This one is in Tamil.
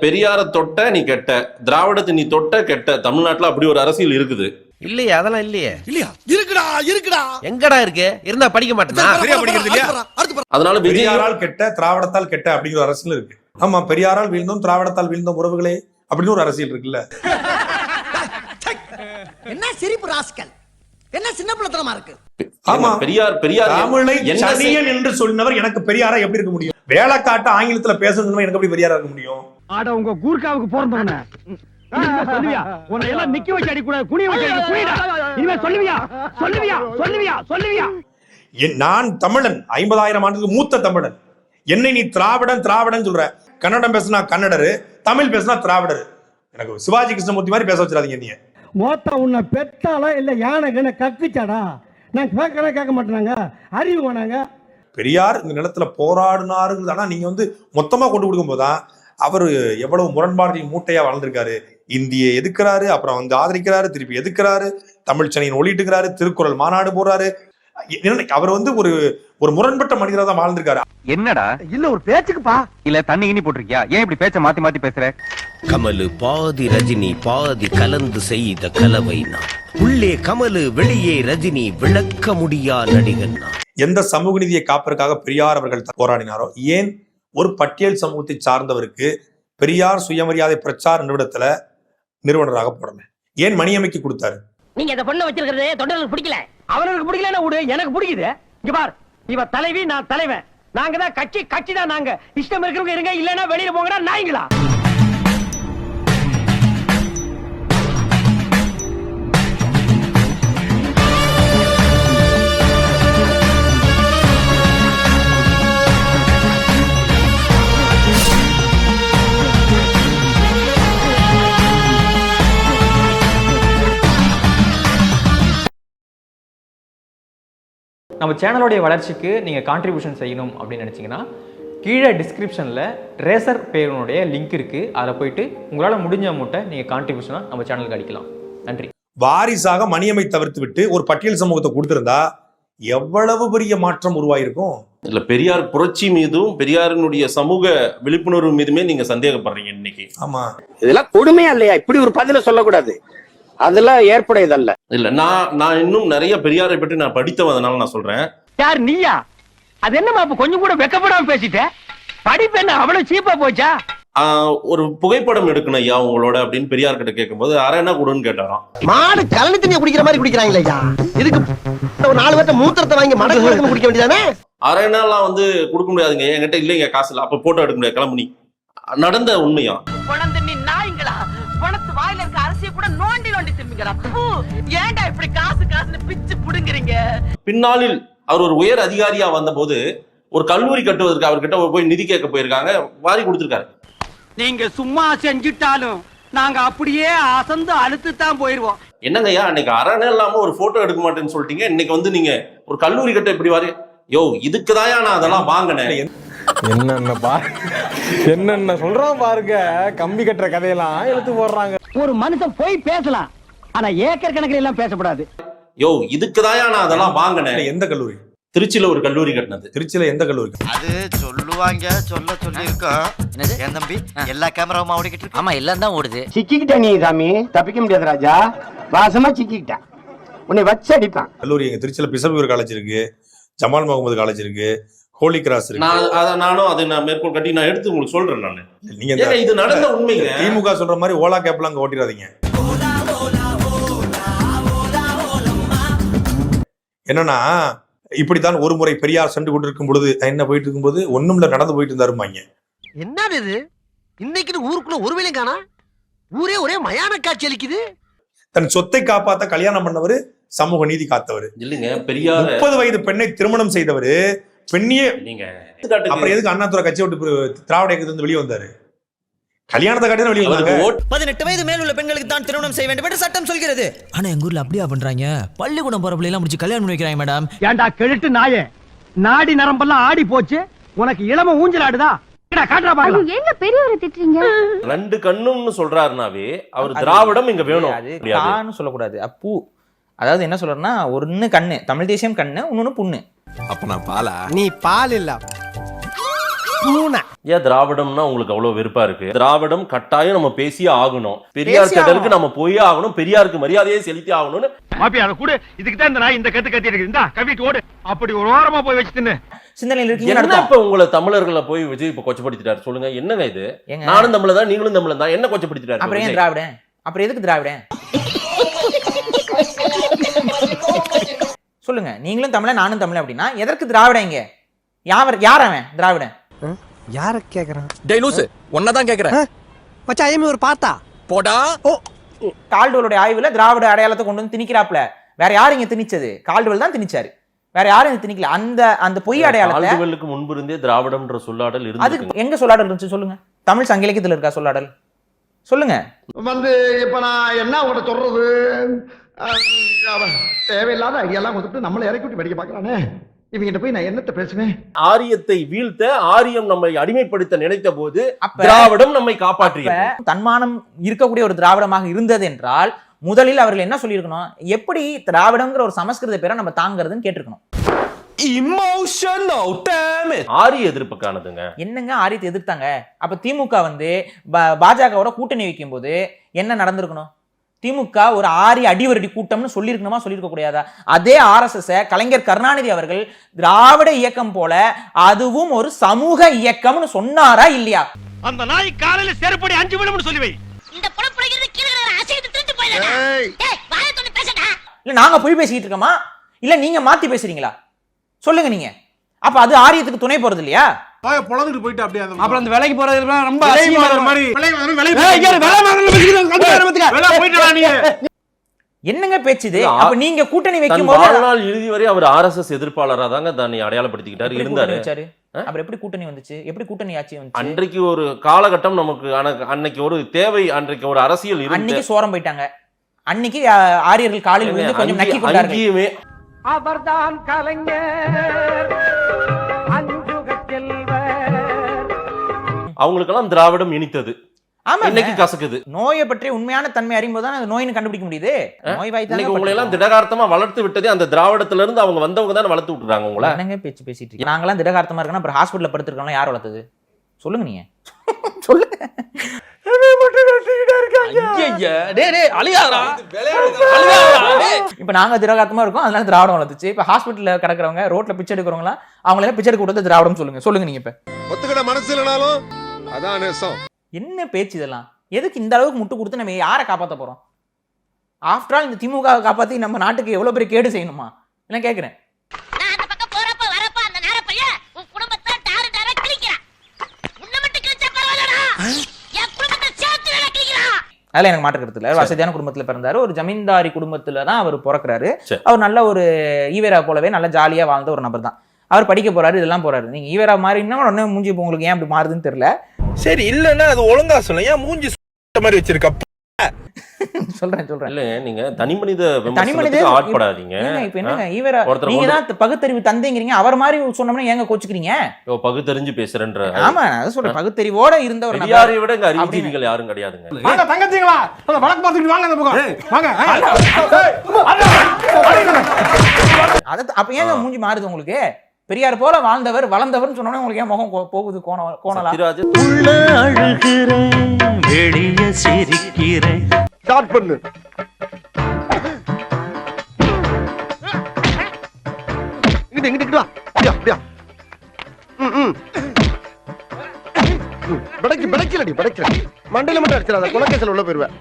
பெரியார தொட்ட நீ கெட்ட திராவிடத்தை நீ தொட்ட கெட்ட தமிழ்நாட்டுல அப்படி ஒரு அரசியல் இருக்குது. இல்லையே அதெல்லாம் இல்லையே. இல்லையா? இருக்குடா இருக்குடா. எங்கடா இருக்கு? இருந்தா படிக்க மாட்டேனா சரியா படிக்கிறது இல்லையா அடுத்து அதனால பெரியாரால் கெட்ட திராவிடத்தால் கெட்ட அப்படிங்கிற ஒரு அரசியல் இருக்கு. ஆமா பெரியாரால் வீழ்ந்தோம் திராவிடத்தால் வீழ்ந்தோம் உறவுகளே அப்படின்னு ஒரு அரசியல் இருக்குல்ல. என்ன சிரிப்பு ராஸ்கல்? என்ன சின்ன பிள்ளைத்தனமா இருக்கு? ஆமா. பெரியார் பெரியார் தமிழை என்ன சனியன் என்று சொன்னவர் எனக்கு பெரியாரா எப்படி இருக்க முடியும்? வேலை காட்ட ஆங்கிலத்துல பேசணும்னு எனக்கு எப்படி பெரியாரா இருக்க முடியும்? ஆட உங்க கூர்க்காவுக்கு பிறந்தவன. சொல்லுவியா? உன்னை எல்லாம் நிக்க வச்சு அடி கூடாது குனிய வச்சு அடி குனிடா. இனிமே சொல்லுவியா? சொல்லுவியா? சொல்லுவியா? சொல்லுவியா? என்- நான் தமிழன் ஐம்பதாயிரம் ஆண்டுக்கு மூத்த தமிழன். என்னை நீ திராவிடன் திராவிடன் சொல்ற. கன்னடம் பேசினா கன்னடரு தமிழ் பேசினா திராவிடரு. எனக்கு சிவாஜி கிருஷ்ணமூர்த்தி மாதிரி பேச வச்சிடாதீங்க நீங்க மோத்தா உன்னை பெத்தாலா இல்ல யானை கண்ண கக்குச்சாடா? நான் கேட்கறேன் கேட்க மாட்டேனாங்க. அறிவு வேணாங்க. பெரியார் இந்த நிலத்துல போராடினாருங்கிறது ஆனா நீங்க வந்து மொத்தமா கொண்டு கொடுக்கும் போதுதான் அவர் எவ்வளவு முரண்பாடுகளின் மூட்டையா வளர்ந்திருக்காரு இந்தியை எதுக்குறாரு அப்புறம் வந்து ஆதரிக்கிறாரு திருப்பி எதுக்குறாரு தமிழ் சனியின் ஒளிட்டுக்கிறாரு திருக்குறள் மாநாடு போறாரு அவர் வந்து ஒரு ஒரு முரண்பட்ட மனிதரா தான் வாழ்ந்திருக்காரு. என்னடா? இல்ல ஒரு பேச்சுக்குப்பா. இல்ல தண்ணி கிண்ணி போட்டிருக்கியா? ஏன் இப்படி பேச்ச மாத்தி மாத்தி பேசுற? கமலு பாதி ரஜினி பாதி கலந்து செய்த கலவை நான். உள்ளே கமலு வெளியே ரஜினி விளக்க முடியா நடிகன் எந்த சமூக நீதியை காப்பதற்காக பெரியார் அவர்கள் போராடினாரோ? ஏன் ஒரு பட்டியல் சமூகத்தை சார்ந்தவருக்கு பெரியார் சுயமரியாதை பிரச்சார நிறுவனத்துல நிறுவனராக போடணும். ஏன் மணியமைக்கு கொடுத்தாரு? நீங்க இந்த பொண்ணை வச்சிருக்கிறது தொண்டர்களுக்கு பிடிக்கல. அவனுக்கு பிடிக்கலன்னா விடு எனக்கு பிடிக்குது. இங்க பார். இவ தலைவி நான் தலைவன். நாங்க தான் கட்சி கட்சி தான் நாங்க. இஷ்டம் இருக்கிறவங்க இருங்க இல்லைன்னா வெளியில போங்கடா நாய்ங்களா? நம்ம சேனலோடைய வளர்ச்சிக்கு நீங்கள் கான்ட்ரிபியூஷன் செய்யணும் அப்படின்னு நினச்சிங்கன்னா கீழே டிஸ்கிரிப்ஷனில் ரேசர் பேருனுடைய லிங்க் இருக்குது அதில் போயிட்டு உங்களால் முடிஞ்ச அமௌண்ட்டை நீங்கள் கான்ட்ரிபியூஷனாக நம்ம சேனலுக்கு அடிக்கலாம். நன்றி. வாரிசாக மணியமை தவிர்த்து விட்டு ஒரு பட்டியல் சமூகத்தை கொடுத்திருந்தா எவ்வளவு பெரிய மாற்றம் உருவாயிருக்கும்? இல்ல பெரியார் புரட்சி மீதும் பெரியாரினுடைய சமூக விழிப்புணர்வு மீதுமே நீங்க சந்தேகப்படுறீங்க இன்னைக்கு. ஆமா. இதெல்லாம் கொடுமையா இல்லையா? இப்படி ஒரு பதில சொல்லக்கூடாது. அதெல்லாம் ஏற்புடையதல்ல. இல்ல நான் நான் இன்னும் நிறைய பெரியாரை பற்றி நான் படித்தவன் அதனால நான் சொல்றேன். யார் நீயா? அது என்னமா அப்ப கொஞ்சம் கூட வெக்கப்படாம பேசிட்ட? படிப்பு என்ன அவ்வளவு சீப்பா போச்சா? ஒரு புகைப்படம் எடுக்கணும் ஐயா உங்களோட அப்படின்னு பெரியார் கிட்ட கேட்கும்போது அரை என்ன கொடுன்னு கேட்டாராம். மாடு கலனி தண்ணியை குடிக்கிற மாதிரி குடிக்கிறாங்களே ஐயா. இதுக்கு ஒரு நாலு பேர்த்த மூத்திரத்தை வாங்கி மடக்கு குடிக்க வேண்டியதானே? அரை நாள்லாம் வந்து கொடுக்க முடியாதுங்க என்கிட்ட இல்லைங்க காசு இல்ல அப்ப போட்டோ எடுக்க முடியாது கிளம்பு நீ. நடந்த உண்மையா? குழந்தை ஏன்டா இப்படி காசு காசுன்னு பிச்சு புடுங்குறீங்க? பின்னாளில் அவர் ஒரு உயர் அதிகாரியா வந்தபோது ஒரு கல்லூரி கட்டுவதற்கு அவர்கிட்ட போய் நிதி கேட்க போயிருக்காங்க. வாரி கொடுத்திருக்காரு. நீங்க சும்மா செஞ்சுட்டாலும் நாங்க அப்படியே அசந்து அழுத்து தான் போயிருவோம். என்னங்க ஐயா அன்னைக்கு அரணே இல்லாம ஒரு போட்டோ எடுக்க மாட்டேன்னு சொல்லிட்டீங்க. இன்னைக்கு வந்து நீங்க ஒரு கல்லூரி கட்ட இப்படி வாரி யோ இதுக்கு நான் அதெல்லாம் வாங்கினேன். என்னென்ன பா என்னென்ன சொல்றான் பாருங்க. கம்பி கட்டுற கதையெல்லாம் எடுத்து போடுறாங்க. ஒரு மனுஷன் போய் பேசலாம். ஆனா ஏக்கர் கணக்கில் எல்லாம் பேசக்கூடாது யோ இதுக்கு நான் அதெல்லாம் வாங்கினேன். எந்த கல்லூரி? திருச்சியில ஒரு கல்லூரி கட்டினது. திருச்சியில எந்த கல்லூரி? அது சொல்லுவாங்க சொல்ல சொல்லி இருக்கோம் என் தம்பி? எல்லா கேமராவும் ஓடிக்கிட்டு ஆமா எல்லாம் தான் ஓடுது. சிக்கிக்கிட்ட நீ சாமி தப்பிக்க முடியாது ராஜா. வாசமா சிக்கிக்கிட்ட. உன்னை வச்சு அடிப்பான். கல்லூரி எங்க திருச்சியில பிசபியூர் காலேஜ் இருக்கு ஜமால் முகமது காலேஜ் இருக்கு ஹோலி கிராஸ் இருக்கு. நான் அத நானும் அதை நான் மேற்கோள் கட்டி நான் எடுத்து உங்களுக்கு சொல்றேன் நான். நீங்க இது நடந்த உண்மைங்க. திமுக சொல்ற மாதிரி ஓலா கேப்லாம் அங்க ஓட்டிடாதீங்க. என்னன்னா இப்படித்தான் ஒரு முறை பெரியார் சென்று கொண்டிருக்கும் பொழுது என்ன போயிட்டு இருக்கும்போது ஒண்ணும்ல நடந்து போயிட்டு இருந்தாருமாங்க என்னது இது? இன்னைக்கு ஊருக்குள்ள ஒரு வேலையும் காணா? ஊரே ஒரே மயான காட்சி அளிக்குது. தன் சொத்தை காப்பாத்த கல்யாணம் பண்ணவர் சமூக நீதி காத்தவர். இல்லைங்க பெரியார் முப்பது வயது பெண்ணை திருமணம் செய்தவர் பெண்ணியே நீங்க அப்புறம் எதுக்கு அண்ணாதுரை கட்சியை விட்டு திராவிட இயக்கத்துல இருந்து வெளியே வந்தாரு? கல்யாணத்தை காட்டி வெளியே பதினெட்டு வயது மேல் உள்ள பெண்களுக்கு தான் திருமணம் செய்ய வேண்டும் என்று சட்டம் சொல்கிறது. ஆனா எங்க ஊர்ல அப்படியா பண்றாங்க? பள்ளிக்கூடம் போற பிள்ளைலாம் முடிச்சு கல்யாணம் பண்ணி வைக்கிறாங்க மேடம். ஏன்டா கெழுட்டு நாயே? நாடி நரம்பெல்லாம் ஆடி போச்சு. உனக்கு இளம ஊஞ்சல் ஆடுதா ஏங்க பெரியவரை திட்டுறீங்க? ரெண்டு கண்ணும்னு சொல்றாருனாவே அவர் திராவிடம் இங்க வேணும். சொல்லக்கூடாது. அப்பூ அதாவது என்ன சொல்றேன்னா ஒன்னு கண்ணு. தமிழ் தேசியம் கண்ணு இன்னொன்னு புண்ணு. அப்ப நான் பாலா? நீ பால் இல்ல. ஏன் திராவிடம்னா உங்களுக்கு அவ்வளவு வெறுப்பா இருக்கு? திராவிடம் கட்டாயம் நம்ம பேசியே ஆகணும். பெரியார் திடலுக்கு நம்ம போயே ஆகணும் பெரியாருக்கு மரியாதையை செலுத்தி ஆகணும்னு. மாப்பி அதை கூட. இதுக்கு தான் இந்த நாய் இந்த கத்து கத்தி இருக்கு இந்தா கவிட்டு ஓடு. அப்படி ஒரு ஓரமா போய் வச்சு தின்னு. சிந்தனையில் என்ன இப்ப உங்களை தமிழர்களை போய் விஜய் இப்ப கொச்சப்படுத்திட்டாரு? சொல்லுங்க என்னங்க இது? நானும் தமிழ் தான் நீங்களும் தமிழ் தான் என்ன கொச்சப்படுத்திட்டாரு அப்புறம் ஏன்? திராவிடன்? அப்புறம் எதுக்கு திராவிடன்? சொல்லுங்க நீங்களும் தமிழன் நானும் தமிழன் அப்படின்னா எதற்கு திராவிடன் இங்க? யார் யார் அவன் திராவிடன்? யார கேக்குறான்? டேய் லூசு. உன்னதான் கேக்குறேன். மச்சா ஐயமே ஒரு பார்த்தா? போடா. கால்டுவலுடைய ஆய்வுல திராவிட அடையாளத்தை கொண்டு வந்து திணிக்கிறாப்ல வேற யார் இங்க திணிச்சது? கால்டுவல் தான் திணிச்சாரு. வேற யாரும் இங்க திணிக்கல. அந்த அந்த பொய் அடையாளத்தை ஆண்டுகளுக்கு முன்பு இருந்தே திராவிடம்ன்ற சொல்லாடல் இருந்து அதுக்கு எங்க சொல்லாடல் இருந்துச்சு சொல்லுங்க. தமிழ் சங்க இலக்கியத்துல இருக்கா சொல்லாடல்? சொல்லுங்க. வந்து இப்ப நான் என்ன உங்கள்ட்ட சொல்றது? தேவையில்லாத ஐடியாலாம் கொடுத்துட்டு நம்மளை இறக்கி விட்டு படிக்க பாக்குறானே இவங்கிட்ட போய் நான் என்னத்த பேசுவேன்? ஆரியத்தை வீழ்த்த ஆரியம் நம்மை அடிமைப்படுத்த நினைத்த போது திராவிடம் நம்மை காப்பாற்றியது. தன்மானம் இருக்கக்கூடிய ஒரு திராவிடமாக இருந்தது என்றால் முதலில் அவர்கள் என்ன சொல்லியிருக்கணும்? எப்படி திராவிடங்கிற ஒரு சமஸ்கிருத பேரை நம்ம தாங்கிறதுன்னு கேட்டிருக்கணும். ஆரிய எதிர்ப்புக்கானதுங்க. என்னங்க ஆரியத்தை எதிர்த்தாங்க? அப்ப திமுக வந்து பா- பாஜகவோட கூட்டணி வைக்கும்போது என்ன நடந்திருக்கணும்? திமுக ஒரு ஆரிய அடிவரடி கூட்டம்னு சொல்லியிருக்கணுமா சொல்லியிருக்க கூடாதா? அதே ஆர்எஸ்எஸ் கலைஞர் கருணாநிதி அவர்கள் திராவிட இயக்கம் போல அதுவும் ஒரு சமூக இயக்கம்னு சொன்னாரா இல்லையா? அந்த நாய் காலையில செருப்படி அஞ்சு விழும்னு சொல்லி வை. இந்த புறப்படுகிறது கீழே அசைத்து திருட்டு போயிடா டேய் வாயை தொட்டு பேசடா. இல்ல நாங்க போய் பேசிக்கிட்டு இருக்கோமா? இல்ல நீங்க மாத்தி பேசுறீங்களா? சொல்லுங்க நீங்க. அப்ப அது ஆரியத்துக்கு துணை போறது இல்லையா? பொழந்துட்டு போயிட்டு அப்படியே அப்புறம் அந்த வேலைக்கு போறது ரொம்ப. மாதிரி. என்னங்க பேச்சு அப்ப நீங்க கூட்டணி வைக்கும் போது வாழ்நாள் இறுதி வரை அவர் ஆர்எஸ்எஸ் எதிர்ப்பாளரா தாங்க தன்னை அடையாளப்படுத்திக்கிட்டாரு இருந்தாரு? அப்புறம் எப்படி கூட்டணி வந்துச்சு? எப்படி கூட்டணி ஆட்சி வந்துச்சு? அன்றைக்கு ஒரு காலகட்டம் நமக்கு அன- அன்னைக்கு ஒரு தேவை அன்றைக்கு ஒரு அரசியல் இருந்து அன்னைக்கு சோரம் போயிட்டாங்க. அன்னைக்கு ஆரியர்கள் காலில் விழுந்து கொஞ்சம் நக்கி கொண்டார்கள். அவர்தான் கலைஞர். அவங்களுக்கெல்லாம் திராவிடம் இனித்தது. ஆமா இன்னைக்கு கசக்குது. நோயை பற்றி உண்மையான தன்மை அறியும் போது தான் நோயின்னு கண்டுபிடிக்க முடியுது? நோய் வாய் உங்களை எல்லாம் திடகார்த்தமா வளர்த்து விட்டதே அந்த திராவிடத்துல இருந்து அவங்க வந்தவங்க தானே வளர்த்து விட்டுறாங்க உங்களை? என்னங்க பேச்சு பேசிட்டு இருக்கீங்க? நாங்களாம் திடகார்த்தமா இருக்கணும் அப்புறம் ஹாஸ்பிட்டல்ல படுத்திருக்கோம் யார் வளர்த்தது? சொல்லுங்க நீங்க. சொல்லுங்க இப்ப நாங்க திரகாத்தமா இருக்கோம் அதனால திராவிடம் வளர்த்துச்சு. இப்ப ஹாஸ்பிட்டல்ல கிடக்குறவங்க ரோட்ல பிச்சை எடுக்கிறவங்களா அவங்கள எல்லாம் பிச்சை எடுக்க திராவிடம் சொல்லுங்க. சொல்லுங்க நீங்க இப்ப. ஒத்துக்கிட மனசு இல்லைனாலும் அதான் நேசம். என்ன பேச்சு இதெல்லாம்? எதுக்கு இந்த அளவுக்கு முட்டு கொடுத்து நம்ம யாரை காப்பாத்த போறோம்? ஆஃப்டர் ஆல் இந்த திமுக வை காப்பாத்தி நம்ம நாட்டுக்கு எவ்வளவு பெரிய கேடு செய்யணுமா? என்ன கேக்குறேன். நான் அந்த பக்கம் போறப்ப வரப்ப அந்த நேர பையன் உன் குடும்பத்தை டாரு டாரா கிழிக்கிறான் உன்னை மட்டும் கிழிச்சா பரவாயில்லடா. என் குடும்பத்தை சேர்த்து வேலை கிழிக்கிறான் அதுல எனக்கு மாற்றுக்கிறது இல்லை. வசதியான குடும்பத்துல பிறந்தாரு. ஒரு ஜமீன்தாரி குடும்பத்துல தான் அவர் பிறக்குறாரு. அவர் நல்ல ஒரு ஈவேரா போலவே நல்ல ஜாலியா வாழ்ந்த ஒரு நபர் தான். அவர் படிக்க போறாரு இதெல்லாம் போறாரு. நீங்க ஈவேரா மாறினா உடனே மூஞ்சி இப்ப உங்களுக்கு ஏன் அப்படி மாறுதுன்னு தெரியல. சரி இல்லன்னா அது ஒழுங்கா சொல்ல. ஏன் மூஞ்சி சுத்த மாதிரி வச்சிருக்க? சொல்றேன் சொல்றேன். இல்ல நீங்க தனி மனித தனி மனித விமர்சனத்துக்கு ஆட்படாதீங்க. ஏங்க, இப்ப என்னங்க ஈவேரா ஒருத்தர் நீங்க தான் பகுத்தறிவு தந்தைங்கிறீங்க. அவர் மாதிரி சொன்னோம்னா ஏங்க கோச்சுக்கிறீங்க? ஓ, பகுத்தறிஞ்சு பேசுறேன்ற ஆமா நான் சொல்றேன். பகுத்தறிவோட இருந்த ஒரு பெரியாரை விட இங்க. அறிவுஜீவிகள் யாரும் கிடையாதுங்க. வாங்க தங்கச்சிங்களா? அந்த வழக்கு பார்த்துட்டு வாங்க அந்த பக்கம். வாங்க அதை அப்ப ஏங்க மூஞ்சி மாறுது உங்களுக்கு? பெரியார் போல வாழ்ந்தவர் வளர்ந்தவர்னு சொன்னோன்னே உங்களுக்கு ஏன் முகம் கோ- போகுது கோண கோணலா? சத்யராஜ். ஸ்டார்ட் பண்ணு. இங்கிட்டு இங்கிட்டு இங்கிட்டு வா. அப்படியா அப்படியா. ம் ம். ம், பிடைக்கு பிடைக்கலடி பிடைக்கல மண்டையில மட்டும் அடிச்சிடாத குலக்கேசல் உள்ள போயிருவேன்